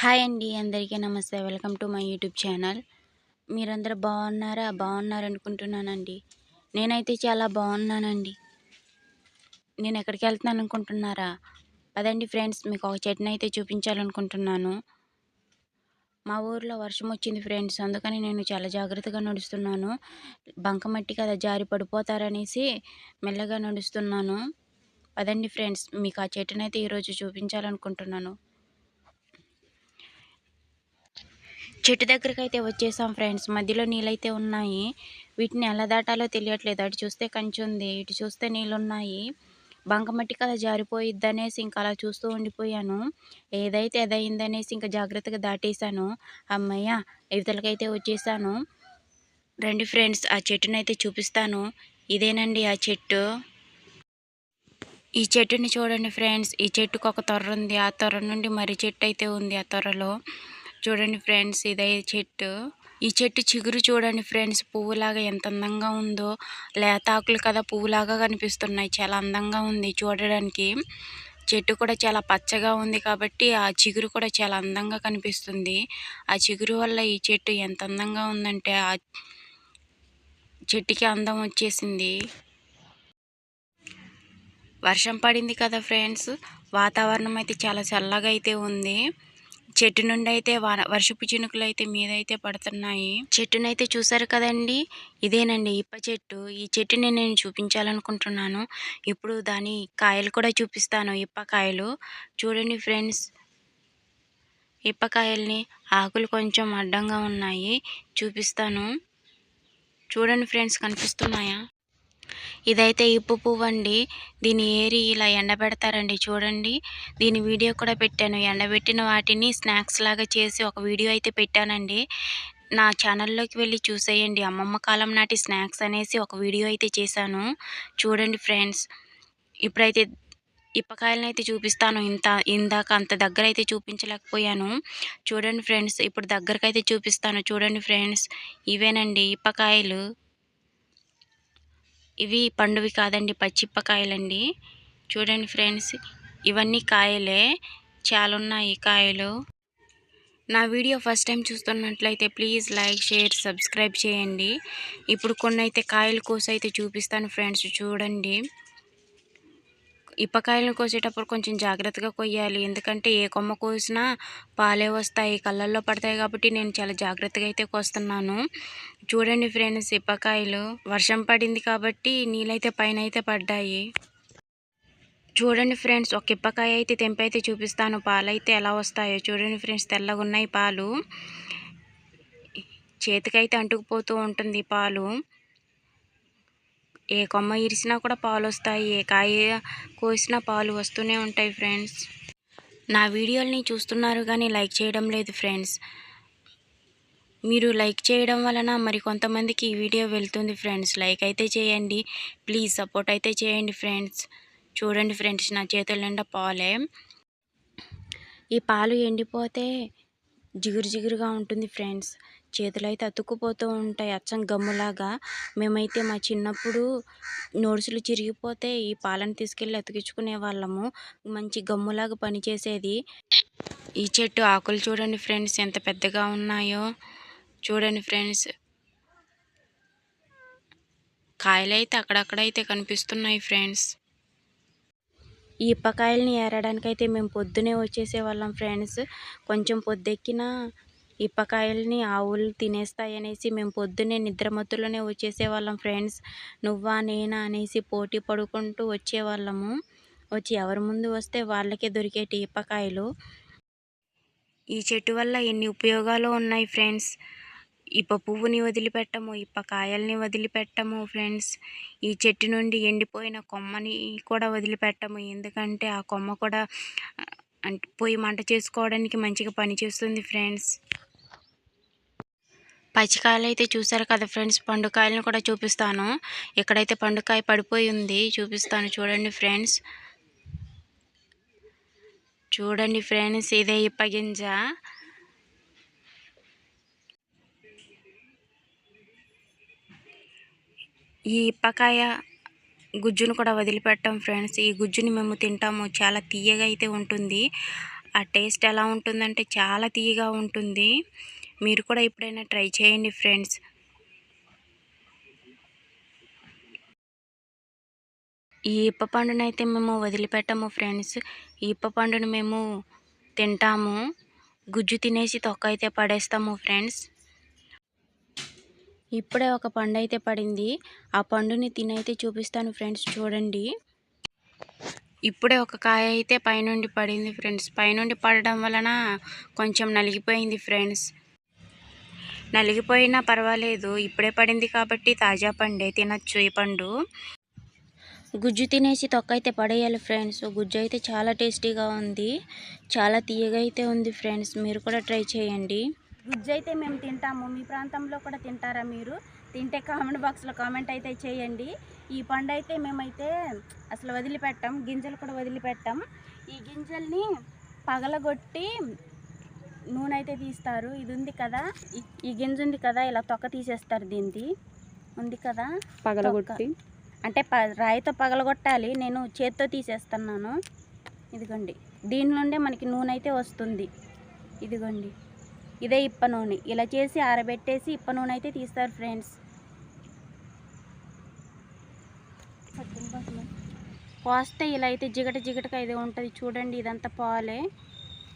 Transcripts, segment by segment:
Hi అండి అందరికీ నమస్తే. Welcome to my YouTube channel. మీరందరూ బాగున్నారా? బాగున్నారు అనుకుంటున్నానండి నేనైతే చాలా బాగున్నానండి. నేను ఎక్కడికి వెళ్తున్నాను అనుకుంటున్నారా పదండి ఫ్రెండ్స్ మీకు ఒక చెట్టుని అయితే చూపించాలనుకుంటున్నాను. మా ఊర్లో వర్షం వచ్చింది ఫ్రెండ్స్ అందుకని నేను చాలా జాగ్రత్తగా నడుస్తున్నాను. బంకమట్టి కదా జారి పడిపోతారనేసి మెల్లగా నడుస్తున్నాను. పదండి ఫ్రెండ్స్ మీకు ఆ చెట్టునైతే ఈరోజు చూపించాలనుకుంటున్నాను. చెట్టు దగ్గరికి అయితే వచ్చేసాం ఫ్రెండ్స్. మధ్యలో నీళ్ళైతే ఉన్నాయి. వీటిని ఎలా దాటాలో తెలియట్లేదు. అటు చూస్తే కంచి ఉంది ఇటు చూస్తే నీళ్ళు ఉన్నాయి బంకమట్టి కదా జారిపోయిద్ది అనేసి ఇంకా అలా చూస్తూ ఉండిపోయాను. ఏదైతే ఎదయిందనేసి ఇంకా జాగ్రత్తగా దాటేశాను. అమ్మయ్య ఇవతలకైతే వచ్చేసాను. రండి ఫ్రెండ్స్ ఆ చెట్టునైతే చూపిస్తాను. ఇదేనండి ఆ చెట్టు. ఈ చెట్టుని చూడండి ఫ్రెండ్స్. ఈ చెట్టుకు ఒక తొర్ర ఉంది. ఆ తొర్ర నుండి మరి చెట్టు అయితే ఉంది ఆ తొర్రలో. చూడండి ఫ్రెండ్స్ ఇదే చెట్టు. ఈ చెట్టు చిగురు చూడండి ఫ్రెండ్స్ పువ్వులాగా ఎంత అందంగా ఉందో. లేతాకులు కదా పువ్వులాగా కనిపిస్తున్నాయి. చాలా అందంగా ఉంది చూడడానికి. చెట్టు కూడా చాలా పచ్చగా ఉంది కాబట్టి ఆ చిగురు కూడా చాలా అందంగా కనిపిస్తుంది. ఆ చిగురు వల్ల ఈ చెట్టు ఎంత అందంగా ఉందంటే ఆ చెట్టుకి అందం వచ్చేసింది. వర్షం పడింది కదా ఫ్రెండ్స్ వాతావరణం అయితే చాలా చల్లగా అయితే ఉంది. చెట్టు నుండి అయితే వర్షపు చినుకులు అయితే మీద అయితే పడుతున్నాయి. చెట్టునైతే చూసారు కదండి? ఇదేనండి ఇప్ప చెట్టు. ఈ చెట్టుని నేను చూపించాలనుకుంటున్నాను. ఇప్పుడు దాని కాయలు కూడా చూపిస్తాను ఇప్పకాయలు చూడండి ఫ్రెండ్స్. ఇప్పకాయల్ని ఆకులు కొంచెం అడ్డంగా ఉన్నాయి. చూపిస్తాను. చూడండి ఫ్రెండ్స్ కనిపిస్తున్నాయా? ఇదైతే ఇప్పు పువ్వు అండి దీన్ని ఏరి ఇలా ఎండబెడతారండి చూడండి. దీని వీడియో కూడా పెట్టాను. ఎండబెట్టిన వాటిని స్నాక్స్ లాగా చేసి ఒక వీడియో అయితే పెట్టానండి. నా ఛానల్లోకి వెళ్ళి చూసేయండి. అమ్మమ్మ కాలం నాటి స్నాక్స్ అనేసి ఒక వీడియో అయితే చేశాను. చూడండి ఫ్రెండ్స్. ఇప్పుడైతే ఇప్పకాయలను అయితే చూపిస్తాను. ఇంత ఇందాక అంత దగ్గర అయితే చూపించలేకపోయాను. చూడండి ఫ్రెండ్స్. ఇప్పుడు దగ్గరకైతే చూపిస్తాను. చూడండి ఫ్రెండ్స్. ఇవేనండి ఇప్పకాయలు. ఇవి పండువి కాదండి పచ్చిప్పకాయలండి. చూడండి ఫ్రెండ్స్ ఇవన్నీ కాయలే చాలా ఉన్నాయి కాయలు. నా వీడియో ఫస్ట్ టైం చూస్తున్నట్లయితే ప్లీజ్ లైక్ షేర్ సబ్స్క్రైబ్ చేయండి. ఇప్పుడు కొన్ని అయితే కాయలు కోసైతే చూపిస్తాను ఫ్రెండ్స్ చూడండి. ఇప్పకాయలను కోసేటప్పుడు కొంచెం జాగ్రత్తగా కొయ్యాలి. ఎందుకంటే ఏ కొమ్మ కోసినా పాలే వస్తాయి కళ్ళల్లో పడతాయి కాబట్టి నేను చాలా జాగ్రత్తగా అయితే కోస్తున్నాను. చూడండి ఫ్రెండ్స్ ఇప్పకాయలు వర్షం పడింది కాబట్టి నీళ్ళైతే పైన అయితే పడ్డాయి. చూడండి ఫ్రెండ్స్ ఒక ఇప్పకాయ అయితే తెంపైతే చూపిస్తాను. పాలైతే ఎలా వస్తాయో చూడండి ఫ్రెండ్స్ తెల్లగా ఉన్నాయి పాలు. చేతికైతే అంటుకుపోతూ ఉంటుంది పాలు. ఏ కొమ్మ ఇరిసినా కూడా పాలు వస్తాయి ఏ కాయ కోసినా పాలు వస్తూనే ఉంటాయి ఫ్రెండ్స్. నా వీడియోల్ని చూస్తున్నారు కానీ లైక్ చేయడం లేదు ఫ్రెండ్స్. మీరు లైక్ చేయడం వలన మరి కొంతమందికి ఈ వీడియో వెళ్తుంది ఫ్రెండ్స్. లైక్ అయితే చేయండి ప్లీజ్ సపోర్ట్ అయితే చేయండి ఫ్రెండ్స్. చూడండి ఫ్రెండ్స్ నా చేతుల నిండా పాలే. ఈ పాలు ఎండిపోతే జిగురు జిగురుగా ఉంటుంది ఫ్రెండ్స్. చేతులు అయితే అతుక్కుపోతూ ఉంటాయి అచ్చం గమ్ములాగా. మేమైతే మా చిన్నప్పుడు నోట్స్లు చిరిగిపోతే ఈ పాలను తీసుకెళ్ళి అతికించుకునే వాళ్ళము. మంచి గమ్ములాగా పనిచేసేది. ఈ చెట్టు ఆకులు చూడండి ఫ్రెండ్స్ ఎంత పెద్దగా ఉన్నాయో. చూడండి ఫ్రెండ్స్. కాయలు అయితే అక్కడక్కడైతే కనిపిస్తున్నాయి ఫ్రెండ్స్. ఈ ఇప్పకాయలని ఏరడానికైతే మేము పొద్దునే వచ్చేసేవాళ్ళం ఫ్రెండ్స్. కొంచెం పొద్దెక్కినా ఇప్పకాయల్ని ఆవులు తినేస్తాయి అనేసి మేము పొద్దున్నే నిద్రమత్తులోనే వచ్చేసేవాళ్ళం ఫ్రెండ్స్. నువ్వా నేనా అనేసి పోటీ పడుకుంటూ వచ్చేవాళ్ళము. వచ్చి ఎవరి ముందు వస్తే వాళ్ళకే దొరికేటి ఇప్పకాయలు. ఈ చెట్టు వల్ల ఎన్ని ఉపయోగాలు ఉన్నాయి ఫ్రెండ్స్? ఇప్ప పువ్వుని వదిలిపెట్టము ఇప్ప కాయల్ని వదిలిపెట్టము ఫ్రెండ్స్. ఈ చెట్టు నుండి ఎండిపోయిన కొమ్మని కూడా వదిలిపెట్టము. ఎందుకంటే ఆ కొమ్మ కూడా అంటే పోయి మంట చేసుకోవడానికి మంచిగా పనిచేస్తుంది ఫ్రెండ్స్. పచ్చికాయలు అయితే చూసారు కదా ఫ్రెండ్స్ పండుకాయలను కూడా చూపిస్తాను. ఇక్కడైతే పండుకాయ పడిపోయి ఉంది చూపిస్తాను చూడండి ఫ్రెండ్స్. చూడండి ఫ్రెండ్స్ ఇదే ఇప్పగింజ ఈ ఇప్పకాయ గుజ్జును కూడా వదిలిపెట్టాం ఫ్రెండ్స్. ఈ గుజ్జుని మేము తింటాము. చాలా తీయగా అయితే ఉంటుంది. ఆ టేస్ట్ ఎలా ఉంటుందంటే చాలా తీయగా ఉంటుంది. మీరు కూడా ఎప్పుడైనా ట్రై చేయండి ఫ్రెండ్స్. ఈ ఇప్ప పండుని అయితే మేము వదిలిపెట్టము ఫ్రెండ్స్. ఈ ఇప్ప పండుని మేము తింటాము. గుజ్జు తినేసి తొక్క అయితే పడేస్తాము ఫ్రెండ్స్. ఇప్పుడే ఒక పండు అయితే పడింది. ఆ పండుని తినైతే చూపిస్తాను ఫ్రెండ్స్ చూడండి. ఇప్పుడే ఒక కాయ అయితే పైనుండి పడింది ఫ్రెండ్స్. పైనుండి పడడం వలన కొంచెం నలిగిపోయింది ఫ్రెండ్స్. నలిగిపోయినా పర్వాలేదు. ఇప్పుడే పడింది కాబట్టి తాజా పండే. తినచ్చు ఈ పండు. గుజ్జు తినేసి తొక్క అయితే పడేయాలి ఫ్రెండ్స్. గుజ్జు అయితే చాలా టేస్టీగా ఉంది. చాలా తీయగా అయితే ఉంది ఫ్రెండ్స్. మీరు కూడా ట్రై చేయండి. గుజ్జు అయితే మేము తింటాము. మీ ప్రాంతంలో కూడా తింటారా మీరు? తింటే కామెంట్ బాక్స్లో కామెంట్ అయితే చేయండి. ఈ పండు అయితే మేమైతే అసలు వదిలిపెట్టాం. గింజలు కూడా వదిలిపెట్టాం. ఈ గింజల్ని పగలగొట్టి నూనె అయితే తీస్తారు. ఇది ఉంది కదా. ఈ- గింజ ఉంది కదా ఇలా తొక్క తీసేస్తారు దీనిది ఉంది కదా. పగలగొట్టి. అంటే రాయితో పగలగొట్టాలి. నేను చేత్తో తీసేస్తున్నాను. ఇదిగోండి. దీని నుండే మనకి నూనె అయితే వస్తుంది. ఇదిగోండి. ఇదే ఇప్ప నూనె. ఇలా చేసి ఆరబెట్టేసి ఇప్ప నూనె అయితే తీస్తారు ఫ్రెండ్స్. కోస్తే ఇలా అయితే జిగట జిగటగా ఇది ఉంటుంది. చూడండి ఇదంతా పాలే.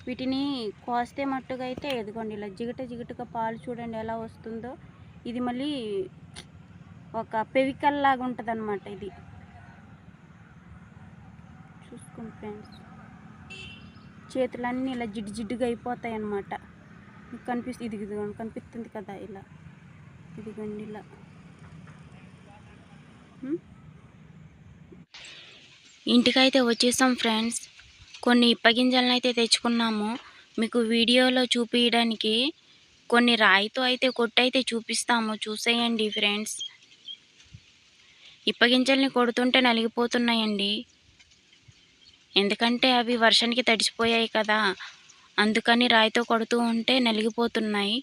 వీటిని కోస్తే మట్టుగా అయితే ఎదగండి ఇలా జిగట జిగటగా పాలు చూడండి ఎలా వస్తుందో. ఇది మళ్ళీ ఒక పెవికల్ లాగా ఉంటుంది అనమాట ఇది. చూసుకోండి ఫ్రెండ్స్. చేతులన్నీ ఇలా జిడ్డు జిడ్డుగా అయిపోతాయి అన్నమాట మీకు కనిపిస్తుంది ఇది ఇదిగోండి కనిపిస్తుంది కదా ఇలా. ఇదిగోండి ఇలా. ఇంటికైతే వచ్చేసాం ఫ్రెండ్స్. కొన్ని ఇప్పగింజలను అయితే తెచ్చుకున్నాము. మీకు వీడియోలో చూపించడానికి కొన్ని రాయితో అయితే కొట్టయితే చూపిస్తాము. చూసేయండి ఫ్రెండ్స్. ఇప్పగింజల్ని కొడుతుంటే నలిగిపోతున్నాయండి. ఎందుకంటే అవి వర్షానికి తడిసిపోయాయి కదా. అందుకని రాయితో కొడుతూ ఉంటే నలిగిపోతున్నాయి.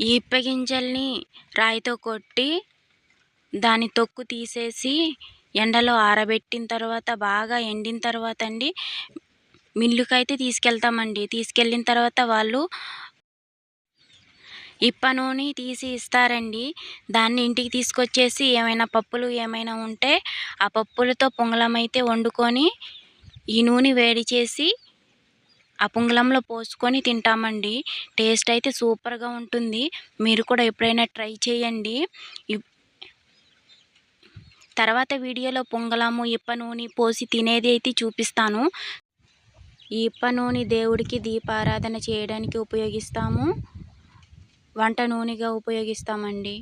ఈ ఇప్పగింజల్ని రాయితో కొట్టి దాని తొక్కు తీసేసి ఎండలో ఆరబెట్టిన తర్వాత బాగా ఎండిన తర్వాత అండి మిల్లుకైతే తీసుకెళ్తామండి. తీసుకెళ్ళిన తర్వాత వాళ్ళు ఇప్ప నూనె తీసి ఇస్తారండి. దాన్ని ఇంటికి తీసుకొచ్చేసి ఏమైనా పప్పులు ఏమైనా ఉంటే ఆ పప్పులతో పొంగలం అయితే వండుకొని ఈ నూనె వేడి చేసి ఆ పొంగలంలో పోసుకొని తింటామండి. టేస్ట్ అయితే సూపర్గా ఉంటుంది. మీరు కూడా ఎప్పుడైనా ట్రై చేయండి. ఇప్- తర్వాత వీడియోలో పొంగలము ఇప్ప నూనె పోసి తినేది అయితే చూపిస్తాను. ఈ ఇప్ప నూనె దేవుడికి దీపారాధన చేయడానికి ఉపయోగిస్తాము. వంట నూనెగా ఉపయోగిస్తామండి.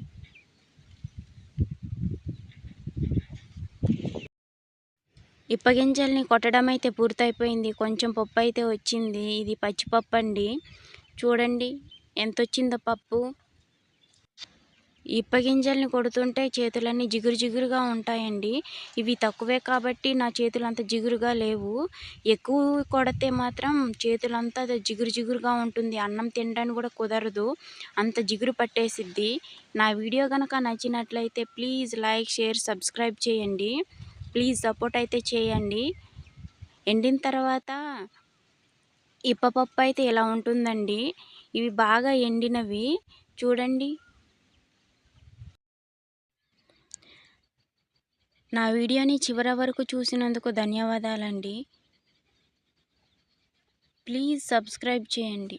ఇప్పగింజల్ని కొట్టడం అయితే పూర్తయిపోయింది. కొంచెం పప్పు అయితే వచ్చింది. ఇది పచ్చిపప్పు అండి చూడండి ఎంత వచ్చిందో పప్పు. ఇప్పగింజల్ని కొడుతుంటే చేతులన్నీ జిగురు జిగురుగా ఉంటాయండి. ఇవి తక్కువే కాబట్టి నా చేతులు అంత జిగురుగా లేవు. ఎక్కువ కొడితే మాత్రం చేతులంతా జిగురు జిగురుగా ఉంటుంది. అన్నం తినడానికి కూడా కుదరదు. అంత జిగురు పట్టేసిద్ది. నా వీడియో కనుక నచ్చినట్లయితే ప్లీజ్ లైక్ షేర్ సబ్స్క్రైబ్ చేయండి. ప్లీజ్ సపోర్ట్ అయితే చేయండి. ఎండిన తర్వాత ఇప్పపప్పు అయితే ఇలా ఉంటుందండి. ఇవి బాగా ఎండినవి. చూడండి. నా వీడియోని చివరి వరకు చూసినందుకు ధన్యవాదాలండి. ప్లీజ్ సబ్స్క్రైబ్ చేయండి.